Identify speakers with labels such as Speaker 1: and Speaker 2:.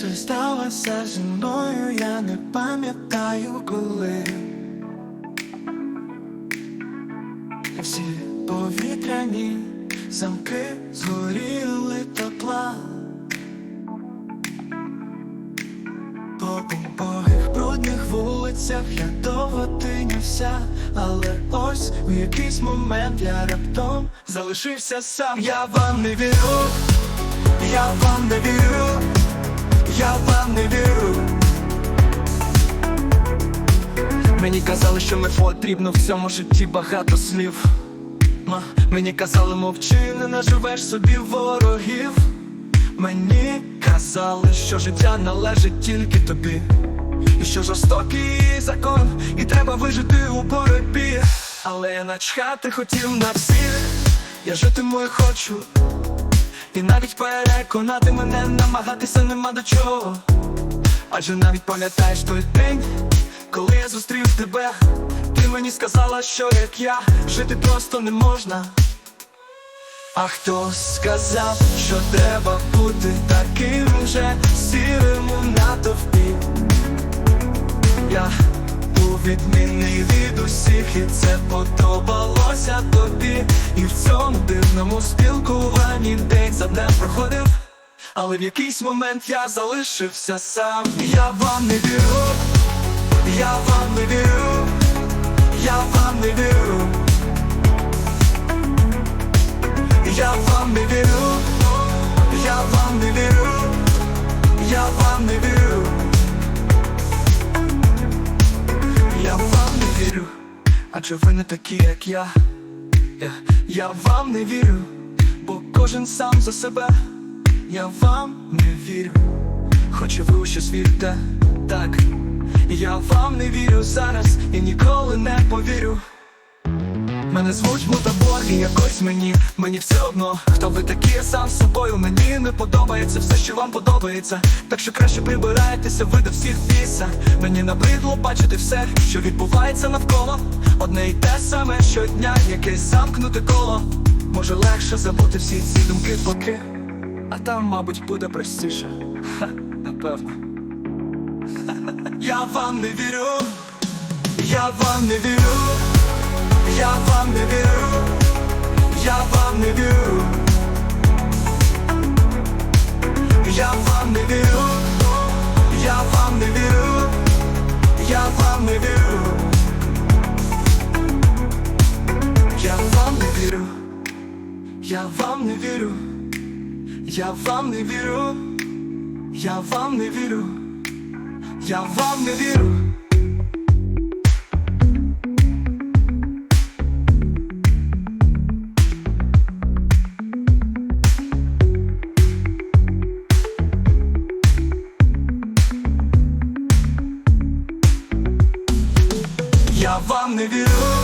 Speaker 1: Це сталося зі мною, я не пам'ятаю коли. Всі повітряні замки згоріли тепла. По убогих брудних вулицях я довго тинявся, але ось у якийсь момент я раптом залишився сам. Я вам не вірю, я вам не вірю, Мені казали, що не потрібно в цьому житті багато слів. Мені казали, мовчи, не наживеш собі ворогів. Мені казали, що життя належить тільки тобі, і що жорстокий закон, і треба вижити у боротьбі. Але я начхати хотів на всіх, я житиму і хочу, і навіть переконати мене намагатися нема до чого. Адже навіть пам'ятаєш той день, коли я зустрів тебе, ти мені сказала, що як я жити просто не можна. А хто сказав, що треба бути таким же сірим у натовпі? Я був відмінний від усіх, і це подобалося тобі. І в цьому дивному спілкуванні день за днем проходив. Але в якийсь момент я залишився сам. Я вам не вірю, я вам не вірю, я вам не вірю. Я вам не вірю, я вам не вірю, я вам не вірю. Я вам не вірю, адже ви не такі, як я. Я, я вам не вірю, бо кожен сам за себе. Я вам не вірю, хоч і ви у щось вірите, так. Я вам не вірю зараз і ніколи не повірю. Мене звуть Мутабор і якось мені, мені все одно, хто ви такі, сам з собою, мені не подобається все, що вам подобається. Так що краще прибирайтеся, ви до всіх біса. Мені набридло бачити все, що відбувається навколо. Одне й те саме щодня, якесь замкнуте коло. Може легше забути всі ці думки поки. А там, мабуть, буде простіше. Ха, напевно. Я вам не вірю, я вам не вірю. Я вам не вірю, я вам не вірю, я вам не вірю, я вам не вірю, я вам не вірю, я вам не вірю, я вам не вірю, я вам не вірю, я вам не вірю, Yalan nedir? Yalan nedir?